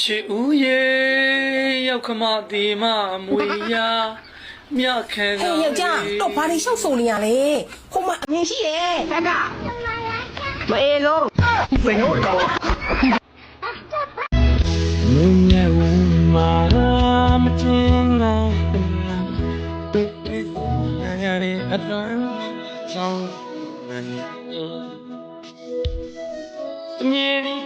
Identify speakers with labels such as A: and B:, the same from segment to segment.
A: ချစ်ဦးရဲ့ရောက်ခမဒီမမွေရမြခံ
B: ဟဲ့ယောက်ျားတော့ဘာတွေရှောက်ဆုံနေရလဲဟိုမှာအမြင်ရှိတယ်
C: မအေးလုံးဘယ်ဟုတ်တော့
A: မင်းရဲ့ဝမာမတင်နိုင်ရရအတော်ဆောင်းမြေ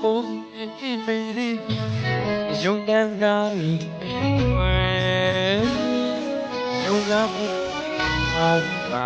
A: ကပ်ရမီဒီလိုင်း Yoga ye maya ne Yoga gani Yoga Yoga